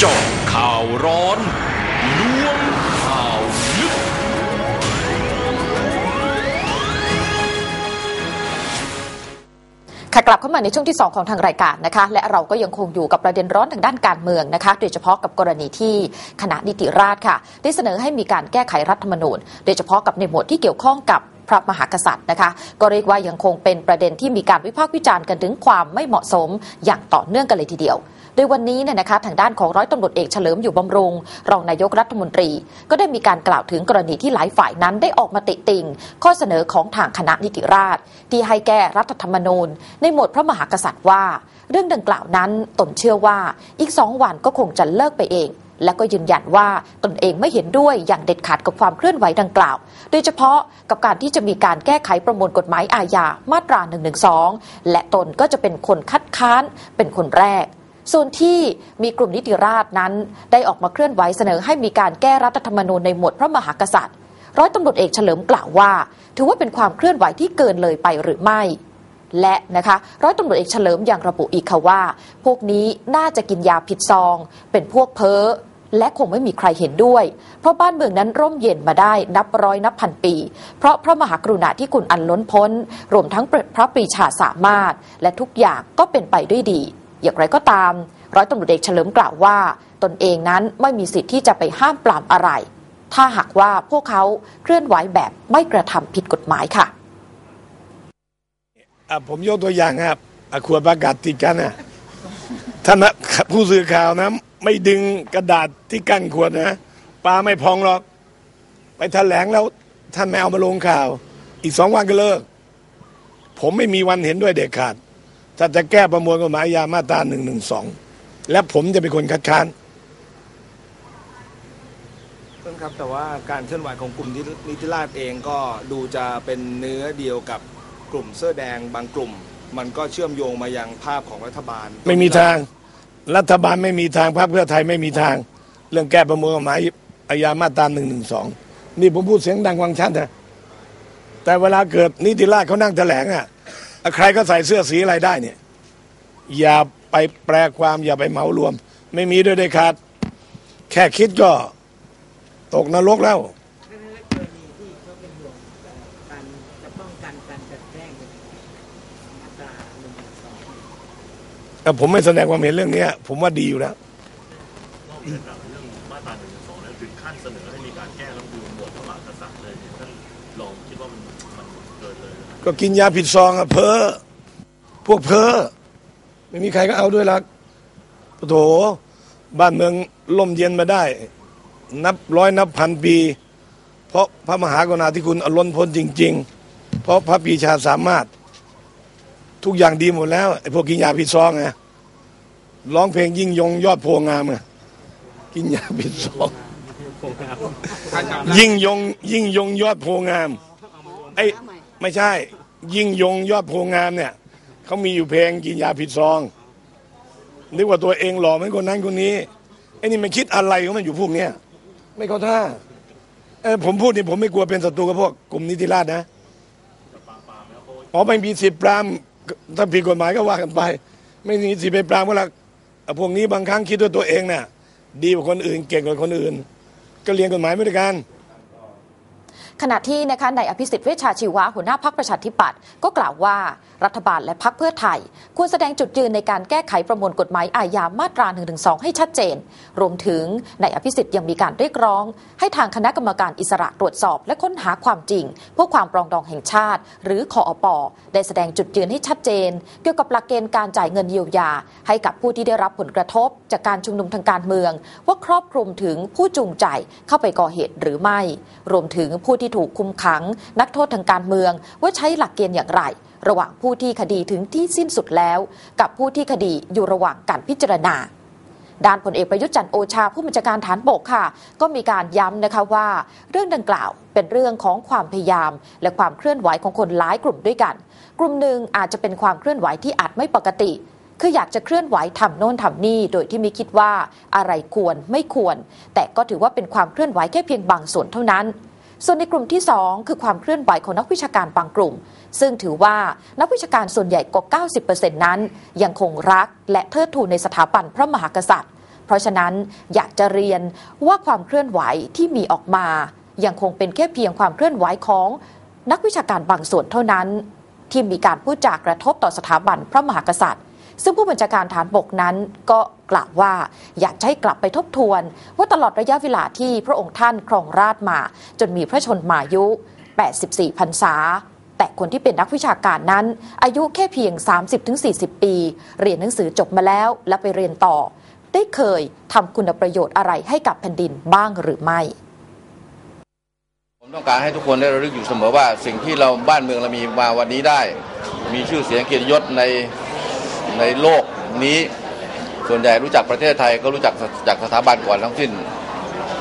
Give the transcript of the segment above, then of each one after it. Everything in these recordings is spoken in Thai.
เจาะข่าวร้อนล้วงข่าวลึก ค่ะกลับเข้ามาในช่วงที่ 2 ของทางรายการนะคะ และเราก็ยังคงอยู่กับประเด็นร้อนทางด้านการเมืองนะคะ โดยเฉพาะกับกรณีที่คณะนิติราษฎร์ค่ะ ได้เสนอให้มีการแก้ไขรัฐธรรมนูญ โดยเฉพาะกับในหมวดที่เกี่ยวข้องกับพระมหากษัตริย์นะคะ ก็เรียกว่ายังคงเป็นประเด็นที่มีการวิพากษ์วิจารณ์กันถึงความไม่เหมาะสมอย่างต่อเนื่องกันเลยทีเดียว โดยวันนี้เนี่ยนะคะทางด้านของร้อยตำรวจเอกเฉลิมอยู่บำรุง รองนายกรัฐมนตรี ก็ได้มีการกล่าวถึงกรณีที่หลายฝ่ายนั้นได้ออกมาติติงข้อเสนอของทางคณะนิติราษฎร์ที่ให้แก้รัฐธรรมนูญ ในหมวดพระมหากษัตริย์ว่า เรื่องดังกล่าวนั้นตนเชื่อว่าอีกสองวันก็คงจะเลิกไปเองและก็ยืนยันว่าตนเองไม่เห็นด้วยอย่างเด็ดขาดกับความเคลื่อนไหวดังกล่าว โดยเฉพาะกับการที่จะมีการแก้ไขประมวลกฎหมายอาญามาตรา1นึและตนก็จะเป็นคนคัดค้านเป็นคนแรก ส่วนที่มีกลุ่มนิติราษนั้น ได้ออกมาเคลื่อนไหวเสนอให้มีการแก้รัฐธรรมนูญในหมวดพระมหากษัตริย์ ร้อยตำรวจเอกเฉลิมกล่าวว่า ถือว่าเป็นความเคลื่อนไหวที่เกินเลยไปหรือไม่ และนะคะร้อยตำรวจเอกเฉลิมยังระบุอีกค่ะว่า พวกนี้น่าจะกินยาผิดซอง เป็นพวกเพ้อและคงไม่มีใครเห็นด้วย เพราะบ้านเมืองนั้นร่มเย็นมาได้นับร้อยนับพันปี เพราะพระมหากรุณาธิคุณอันล้นพ้น รวมทั้งพระปรีชาสามารถ และทุกอย่างก็เป็นไปด้วยดี อย่างไรก็ตาม ร้อยตำรวจเอกเฉลิมกล่าวว่า ตนเองนั้นไม่มีสิทธิ์ที่จะไปห้ามปรามอะไร ถ้าหากว่าพวกเขาเคลื่อนไหวแบบไม่กระทำผิดกฎหมายค่ะผมยกตัวอย่างครับขวดประกาศติดกันนะท่านผู้สื่อข่าวนะไม่ดึงกระดาษที่กั้นขวดนะปลาไม่พองหรอก ไปแถลงแล้วท่านไม่เอามาลงข่าว อีกสองวันก็เลิก ผมไม่มีวันเห็นด้วยเด็ดขาด ถ้าจะแก้ประมวลกฎหมายอาญามาตราหนึ่งหนึ่งสองและผมจะเป็นคนคัดค้านต้นครับแต่ว่าการเคลื่อนไหวของกลุ่มนิติราษฎร์เองก็ดูจะเป็นเนื้อเดียวกับกลุ่มเสื้อแดงบางกลุ่ม มันก็เชื่อมโยงมายังภาพของรัฐบาล ไม่มีทาง รัฐบาลไม่มีทางพรรคเพื่อไทยไม่มีทาง เรื่องแก้ประมวลกฎหมายอาญามาตราหนึ่งหนึ่งสองนี่ผมพูดเสียงดังฟังชัดนะแต่เวลาเกิดนิติราษฎร์เขานั่งแถลงอะ ใครก็ใส่เสื้อสีอะไรได้เนี่ย อย่าไปแปลความอย่าไปเหมารวม ไม่มีด้วยเด็ดขาด แค่คิดก็ตกนรกแล้วแต่ผมไม่แสดงความเห็นเรื่องนี้ผมว่าดีอยู่แล้ว กินเลยนะครับก็กินยาผิดซองอะเพ้อพวกเพ้อไม่มีใครก็เอาด้วยหลักโถบ้านเมืองล่มเย็นมาได้ นับร้อยนับพันปี เพราะพระมหากรุณาธิคุณอล้นพ้นจริง ๆ เพราะพระปรีชาสามารถ ทุกอย่างดีหมดแล้วไอ้พวกกินยาผิดซองไงร้องเพลงยิ่งยงยอดโพงามไงกินยาผิดซองยิ่งยงยิ่งยงยอดโพงามไอ้ไม่ใช่ ยิ่งยงยอดโพงามเนี่ยเขามีอยู่เพลงกินยาผิดซองนึกว่าตัวเองหล่อเหมือนคนนั้นคนนี้ไอ้นี่มันคิดอะไรของมันอยู่พวกเนี้ยไม่เข้าท่าเออผมพูดนี่ผมไม่กลัวเป็นศัตรูกับพวกกลุ่มนิติราษฎร์นะอ๋อไม่มีสิทธิ์ปรามถ้าผิดกฎหมายก็ว่ากันไป ไม่มีสิทธิ์ไปปรามก็ละพวกนี้บางครั้งคิดว่าตัวเองเนี่ยดีกว่าคนอื่นเก่งกว่าคนอื่น ก็เรียนกฎหมายไม่ได้กัน ขณะที่นะคะนายอภิสิทธิ์เวชชาชีวะหัวหน้าพักประชาธิปัตย์ก็กล่าวว่ารัฐบาลและพักเพื่อไทย ควรแสดงจุดยืนในการแก้ไขประมวลกฎหมายอาญามาตรา1นึให้ชัดเจน รวมถึงนายอภิสิทธิ์ยังมีการเรียกร้อง ให้ทางคณะกรรมการอิสระตรวจสอบ และค้นหาความจริงเพื่อความปรองดองแห่งชาติ หรือคออปได้แสดงจุดยืนให้ชัดเจน เกี่ยวกับหลักเกณฑ์การจ่ายเงินเยียวยา ให้กับผู้ที่ได้รับผลกระทบ จากการชุมนุมทางการเมือง ว่าครอบคลุมถึงผู้จูงใจเข้าไปก่อเหตุหรือไม่ รวมถึงผู้ที่ถูกคุมขัง นักโทษทางการเมือง ว่าใช้หลักเกณฑ์อย่างไร ระหว่างผู้ที่คดีถึงที่สิ้นสุดแล้ว กับผู้ที่คดีอยู่ระหว่างการพิจารณาด้านพลเอกประยุทธ์จันทร์โอชาผู้บัญชาการฐานบกค่ะ ก็มีการย้ำนะคะว่า เรื่องดังกล่าวเป็นเรื่องของความพยายาม และความเคลื่อนไหวของคนหลายกลุ่มด้วยกัน กลุ่มหนึ่งอาจจะเป็นความเคลื่อนไหวที่อาจไม่ปกติ คืออยากจะเคลื่อนไหวทำโน่นทำนี่ โดยที่ไม่คิดว่าอะไรควรไม่ควร แต่ก็ถือว่าเป็นความเคลื่อนไหวแค่เพียงบางส่วนเท่านั้น ส่วนในกลุ่มที่ 2 คือความเคลื่อนไหวของนักวิชาการบางกลุ่ม ซึ่งถือว่านักวิชาการส่วนใหญ่กว่า 90%นั้น ยังคงรักและเทิดทูนในสถาบันพระมหากษัตริย์ เพราะฉะนั้นอยากจะเรียนว่าความเคลื่อนไหวที่มีออกมา ยังคงเป็นแค่เพียงความเคลื่อนไหวของนักวิชาการบางส่วนเท่านั้น ที่มีการพูดจากกระทบต่อสถาบันพระมหากษัตริย์ ซึ่งผู้บัญชาการฐานบกนั้นก็ กล่าวว่า อยากให้กลับไปทบทวน ว่าตลอดระยะเวลาที่พระองค์ท่านครองราชมา จนมีพระชนมายุ 84พรรษาแต่คนที่เป็นนักวิชาการนั้น อายุแค่เพียง 30-40 ปี เรียนหนังสือจบมาแล้วและไปเรียนต่อ ได้เคยทำคุณประโยชน์อะไรให้กับแผ่นดินบ้างหรือไม่ ผมต้องการให้ทุกคนได้ระลึกอยู่เสมอว่า สิ่งที่เราบ้านเมืองเรามีมาวันนี้ได้ มีชื่อเสียงเกียรติยศในในโลกนี้ ส่วนใหญ่รู้จักประเทศไทยก็รู้จักจากสถาบันก่อนทั้งสิ้น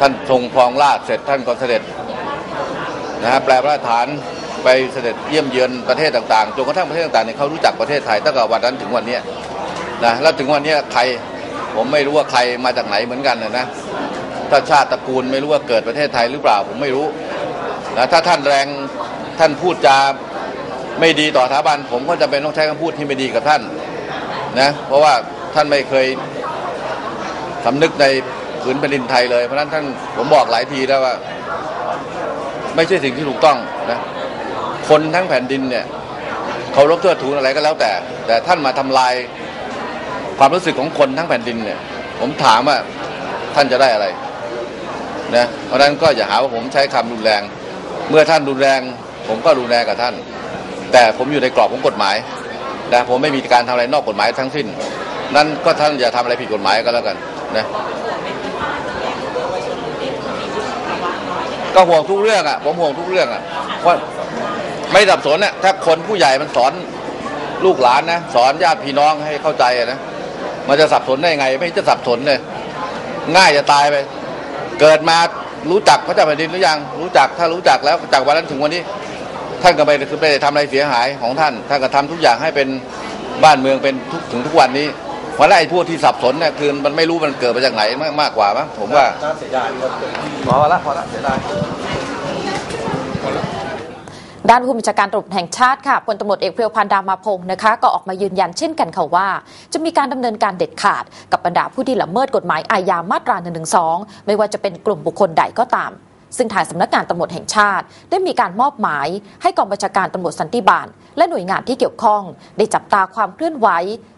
ท่านทรงครองราชเสร็จท่านก็เสด็จนะฮะแปลพระราชฐานไปเสด็จเยี่ยมเยือนประเทศต่างๆจนกระทั่งประเทศต่างๆเนี่ยเขารู้จักประเทศไทยตั้งแต่วันนั้นถึงวันนี้นะแล้วถึงวันนี้ใครผมไม่รู้ว่าใครมาจากไหนเหมือนกันนะนะถ้าชาติตระกูลไม่รู้ว่าเกิดประเทศไทยหรือเปล่าผมไม่รู้นะถ้าท่านแรงท่านพูดจาไม่ดีต่อสถาบัน ผมก็จะเป็นต้องใช้คำพูดที่ไม่ดีกับท่านนะเพราะว่า ท่านไม่เคยสำนึกในผืนแผ่นดินไทยเลย เพราะฉะนั้นท่านผมบอกหลายทีแล้วว่า ไม่ใช่สิ่งที่ถูกต้องนะคนทั้งแผ่นดินเนี่ยเคารพเทิดทูนอะไรก็แล้วแต่ แต่ท่านมาทำลายความรู้สึกของคนทั้งแผ่นดินเนี่ย ผมถามว่าท่านจะได้อะไรนะเพราะฉะนั้นก็อย่าหาว่าผมใช้คำรุนแรง เมื่อท่านรุนแรง ผมก็รุนแรงกับท่าน แต่ผมอยู่ในกรอบของกฎหมายนะผมไม่มีการทำอะไรนอกกฎหมายทั้งสิ้น นั้นก็ท่านอย่าทำอะไรผิดกฎหมายก็แล้วกันนะก็ห่วงทุกเรื่องอะผมห่วงทุกเรื่องอะว่าไม่สับสนอะถ้าคนผู้ใหญ่มันสอนลูกหลานนะสอนญาติพี่น้องให้เข้าใจนะมันจะสับสนได้ไง ไม่จะสับสนเลยง่ายจะตายไป เกิดมารู้จักพระเจ้าแผ่นดินหรือยังรู้จักถ้ารู้จักแล้วจากวันนั้นถึงวันนี้ ท่านก็ไม่ได้ไม่ได้ทำอะไรเสียหายของท่าน ท่านก็ทำทุกอย่างให้เป็นบ้านเมืองเป็นทุกถึงทุกวันนี้ เพราะไอ้พวกที่สับสนเนี่ยคือมันไม่รู้มันเกิดมาจากไหนมากมากกว่ามั้งผมว่าพอละพอละเสียดายด้านผู้บัญชาการตำรวจแห่งชาติค่ะพลตำรวจเอกเพรียวพันธ์ดามาพงศ์นะคะ ก็ออกมายืนยันเช่นกันค่ะว่า จะมีการดำเนินการเด็ดขาด กับบรรดาผู้ที่ละเมิดกฎหมายอาญามาตรา1นึไม่ว่าจะเป็นกลุ่มบุคคลใดก็ตาม ซึ่งทางสำนักงานตำรวจแห่งชาติ ได้มีการมอบหมายให้กองบัญชาการตำรวจสันติบาลและหน่วยงานที่เกี่ยวข้อง ได้จับตาความเคลื่อนไหว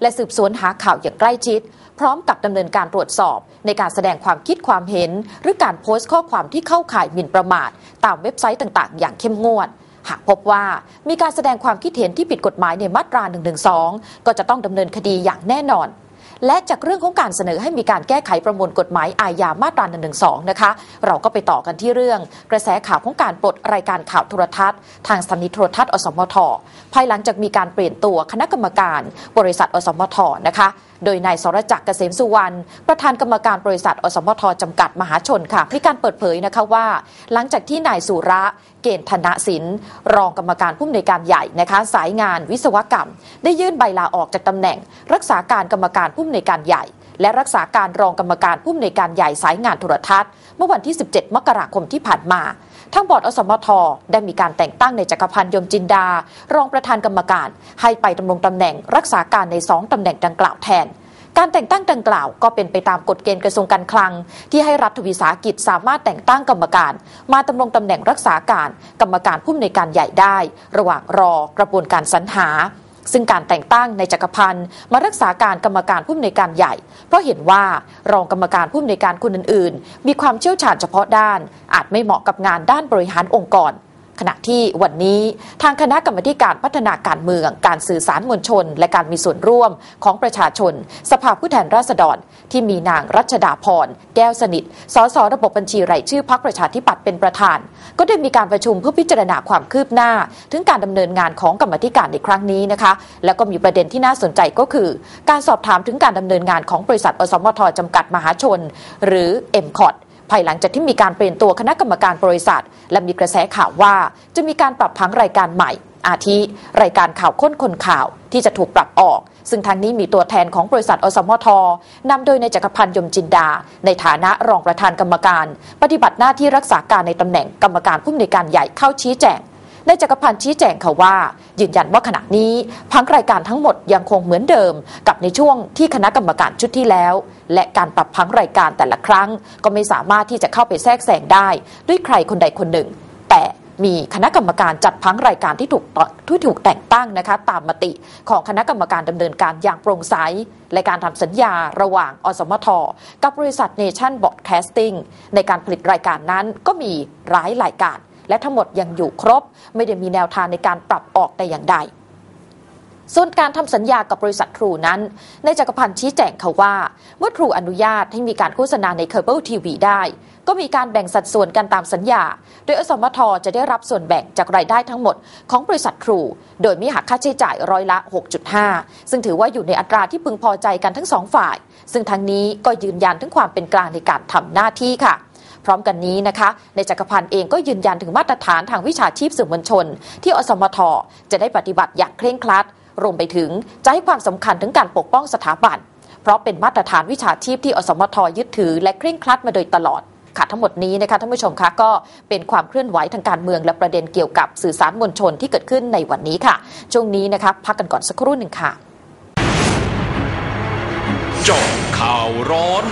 และสืบสวนหาข่าวอย่างใกล้ชิด พร้อมกับดำเนินการตรวจสอบ ในการแสดงความคิดความเห็น หรือการโพสต์ข้อความที่เข้าข่ายหมิ่นประมาท ตามเว็บไซต์ต่างๆ อย่างเข้มงวดหากพบว่ามีการแสดงความคิดเห็นที่ผิดกฎหมายในมาตรา 112 ก็จะต้องดำเนินคดีอย่างแน่นอน และจากเรื่องของการเสนอให้มีการแก้ไขประมวลกฎหมายอาญามาตรา112นะคะ เราก็ไปต่อกันที่เรื่อง กระแสข่าวของการปลดรายการข่าวโทรทัศน์ ทางสถานีโทรทัศน์อสมทภายหลังจากมีการเปลี่ยนตัวคณะกรรมการ บริษัทอสมทนะคะ โดยนายสรจักรเกษมสุวรรณประธานกรรมการบริษัท อสมทจำกัดมหาชนค่ะมีการเปิดเผยนะคะว่า หลังจากที่นายสุระเกณฑ์ธนสินรองกรรมการผู้อำนวยการใหญ่นะคะสายงานวิศวกรรม ได้ยื่นใบลาออกจากตำแหน่ง รักษาการกรรมการผู้อำนวยการใหญ่ และรักษาการรองกรรมการผู้อำนวยการใหญ่สายงานโทรทัศน์ เมื่อวันที่ 17 มกราคมที่ผ่านมา ทางบอร์ดอสมทได้มีการแต่งตั้งในจักรพันธ์ยมจินดา รองประธานกรรมการ ให้ไปดำรงตำแหน่งรักษาการในสองตำแหน่งดังกล่าวแทนการแต่งตั้งดังกล่าวก็เป็นไปตามกฎเกณฑ์กระทรวงการคลัง ที่ให้รัฐวิสาหกิจสามารถแต่งตั้งกรรมการ มาดำรงตำแหน่งรักษาการ กรรมการผู้อำนวยการใหญ่ได้ ระหว่างรอกระบวนการสรรหา ซึ่งการแต่งตั้งในจักรพันธ์มารักษาการกรรมการผู้อำนวยการใหญ่ เพราะเห็นว่ารองกรรมการผู้อำนวยการคนอื่น ๆ มีความเชี่ยวชาญเฉพาะด้าน อาจไม่เหมาะกับงานด้านบริหารองค์กร ขณะที่วันนี้ทางคณะกรรมการพัฒนาการเมือง การสื่อสารมวลชน และการมีส่วนร่วมของประชาชน สภาผู้แทนราษฎร ที่มีนางรัชดาพรแก้วสนิท สสระบบบัญชีรายชื่อพักประชาธิปัตย์เป็นประธาน ก็ได้มีการประชุมเพื่อพิจารณาความคืบหน้า ถึงการดำเนินงานของกรรมธิการในครั้งนี้นะคะ แล้วก็มีประเด็นที่น่าสนใจก็คือ การสอบถามถึงการดำเนินงานของบริษัทอสมทจำกัดมหาชน หรือ m c o t ภายหลังจากที่มีการเปลี่ยนตัวคณะกรรมการบริษัท และมีกระแสข่าวว่าจะมีการปรับพังรายการใหม่ อาทิ รายการข่าวค้นคนข่าวที่จะถูกปรับออก ซึ่งทางนี้มีตัวแทนของบริษัทอสมทนำโดยนายจักรพันธ์ยมจินดา ในฐานะรองประธานกรรมการ ปฏิบัติหน้าที่รักษาการในตำแหน่งกรรมการผู้อำนวยการใหญ่เข้าชี้แจง ในจักรพันธ์ชี้แจงค่ะว่า ยืนยันว่าขณะนี้พังรายการทั้งหมดยังคงเหมือนเดิม กับในช่วงที่คณะกรรมการชุดที่แล้ว และการปรับพังรายการแต่ละครั้ง ก็ไม่สามารถที่จะเข้าไปแทรกแซงได้ ด้วยใครคนใดคนหนึ่ง แต่มีคณะกรรมการจัดพังรายการที่ถูกต่อที่ถูกแต่งตั้งนะคะ ตามมติของคณะกรรมการดำเนินการอย่างโปร่งใสและการทำสัญญาระหว่างอสมท กับบริษัทเนชั่นบอดแคสติ้งในการผลิตรายการนั้นก็มีร้ายรายการ และทั้งหมดยังอยู่ครบ ไม่ได้มีแนวทางในการปรับออกแต่อย่างใด ส่วนการทำสัญญากับบริษัททรูนั้น ในจักรพันธ์ชี้แจงเขาว่า เมื่อทรูอนุญาตให้มีการโฆษณาในเคเบิลทีวีได้ ก็มีการแบ่งสัดส่วนกันตามสัญญา โดยอสมทจะได้รับส่วนแบ่งจากรายได้ทั้งหมดของบริษัททรู โดยไม่หักค่าใช้จ่ายร้อยละ 6.5 ซึ่งถือว่าอยู่ในอัตราที่พึงพอใจกันทั้งสองฝ่าย ซึ่งทั้งนี้ก็ยืนยันถึงความเป็นกลางในการทำหน้าที่ค่ะ พร้อมกันนี้นะคะ ในจักรพันธ์เองก็ยืนยันถึงมาตรฐานทางวิชาชีพสื่อมวลชน ที่อสมทจะได้ปฏิบัติอย่างเคร่งครัด รวมไปถึงจะให้ความสำคัญถึงการปกป้องสถาบัน เพราะเป็นมาตรฐานวิชาชีพที่อสมทยึดถือและเคร่งครัดมาโดยตลอดค่ะทั้งหมดนี้นะคะท่านผู้ชมคะก็เป็นความเคลื่อนไหวทางการเมือง และประเด็นเกี่ยวกับสื่อสารมวลชนที่เกิดขึ้นในวันนี้ค่ะช่วงนี้นะคะพักกันก่อนสักครู่หนึ่งค่ะจาะข่าวร้อน